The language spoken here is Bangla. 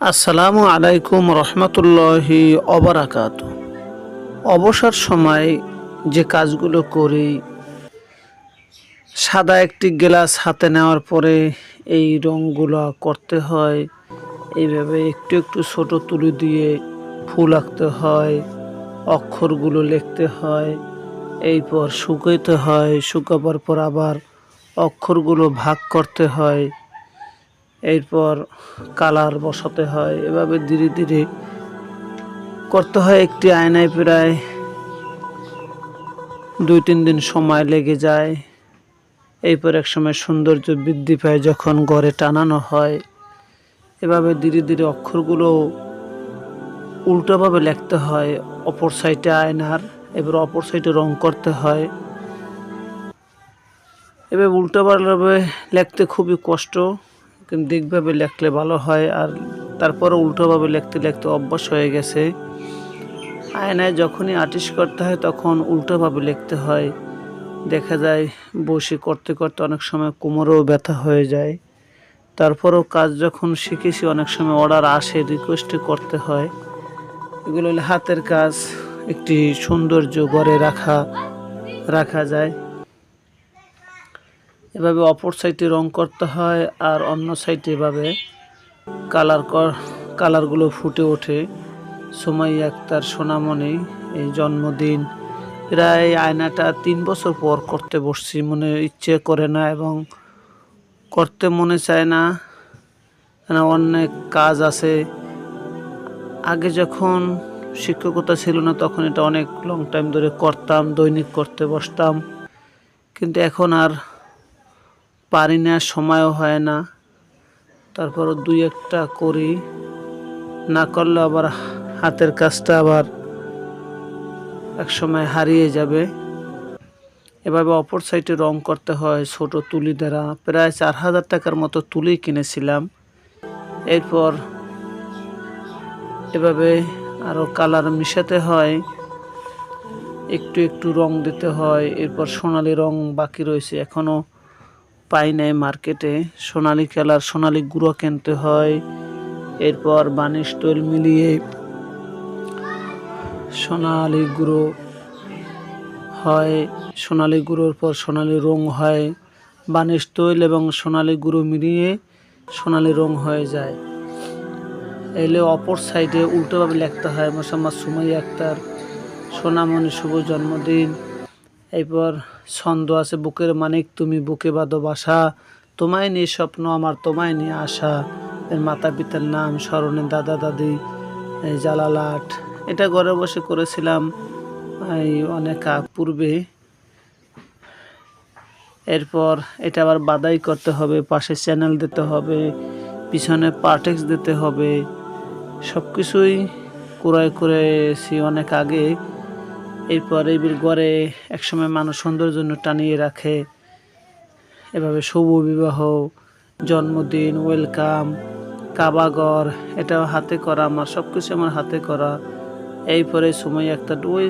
আসসালামু আলাইকুম রহমতুল্লাহি অবরাকাত। অবসর সময় যে কাজগুলো করি, সাদা একটি গ্লাস হাতে নেওয়ার পরে এই রঙগুলো করতে হয়। এইভাবে একটু একটু ছোট তুলি দিয়ে ফুল আঁকতে হয়, অক্ষরগুলো লিখতে হয়, এরপর শুকাইতে হয়, শুকাবার পর আবার অক্ষরগুলো ভাগ করতে হয়। এরপর কালার বসাতে হয়। এভাবে ধীরে ধীরে করতে হয় একটি আয়নায় প্রায় দুই তিন দিন সময় লেগে যায়। এরপর এক সময় সৌন্দর্য বৃদ্ধি পায় যখন ঘরে টানানো হয়। এভাবে ধীরে ধীরে অক্ষরগুলো উল্টোভাবে লিখতে হয়, অপর সাইডে আয়নার এবার অপর সাইডে রং করতে হয়। এভাবে উল্টোভাবে লিখতে খুবই কষ্ট। কিন্তু দিকভাবে লিখলে ভালো হয় আর তারপরে উল্টোভাবে লিখতে লিখতে অভ্যাস হয়ে গেছে। আয়নায় যখনই আর্টিস্ট করতে হয় তখন উল্টোভাবে লিখতে হয়। দেখা যায় বসে করতে করতে অনেক সময় কোমরেও ব্যথা হয়ে যায়। তারপরেও কাজ যখন শিখেছি অনেক সময় অর্ডার আসে রিকোয়েস্টে করতে হয়। এগুলো হলো হাতের কাজ, একটি সৌন্দর্য ঘরে রাখা রাখা যায়। এভাবে অপর সাইডে রং করতে হয় আর অন্য সাইডে এভাবে কালার কালারগুলো ফুটে ওঠে। সময় আক্তার সোনামণি, এই জন্মদিন। প্রায় আয়নাটা তিন বছর পর করতে বসছি, মনে ইচ্ছে করে না এবং করতে মনে চায় না। অনেক কাজ আছে। আগে যখন শিক্ষকতা ছিল না, তখন এটা অনেক লং টাইম ধরে করতাম, দৈনিক করতে বসতাম। কিন্তু এখন আর পারি না, সময়ও হয় না। তারপর দুই একটা করি। না করলে আবার হাতের কাজটা আবার এক সময় হারিয়ে যাবে। এভাবে অপর সাইডে রং করতে হয়, ছোট তুলি দ্বারা। প্রায় চার হাজার টাকার মতো তুলি কিনেছিলাম। এরপর এভাবে আরও কালার মিশাতে হয়। একটু একটু রং দিতে হয়। এরপর সোনালি রং বাকি রয়েছে। এখনও পাই নাই মার্কেটে। সোনালি খেলার সোনালি গুঁড়ো কিনতে হয়। এরপর বানিশ তৈল মিলিয়ে সোনালি গুঁড়ো হয়। সোনালি গুঁড়োর পর সোনালি রং হয়। বানিশ তৈল এবং সোনালি গুঁড়ো মিলিয়ে সোনালি রং হয়ে যায়। এলে অপর সাইডে উল্টোভাবে লিখতে হয়, মোসাম্মদ সুমাই আক্তার। সোনামণি, শুভ জন্মদিন। এরপর ছন্দ আছে, বুকের মানিক, তুমি বুকে বাঁধো বাসা, তোমায় নিয়ে স্বপ্ন আমার, তোমায় নিয়ে আশা। এর মাতা পিতার নাম, স্মরণে দাদা দাদি এই জালালাট। এটা ঘরে বসে করেছিলাম এই অনেক পূর্বে। এরপর এটা আবার বাদাই করতে হবে, পাশে চ্যানেল দিতে হবে, পিছনে পার্টেক্স দিতে হবে। সব কিছুই ক্রয় করেছি অনেক আগে। এরপর এই বিল গড়ে একসময় মানুষ সৌন্দর্যের জন্য টানিয়ে রাখে। এভাবে শুভ বিবাহ, জন্মদিন, ওয়েলকাম, কাবাগর, এটাও হাতে করা, আমার সব কিছু আমার হাতে করা। এই পরে সময় একটা ওই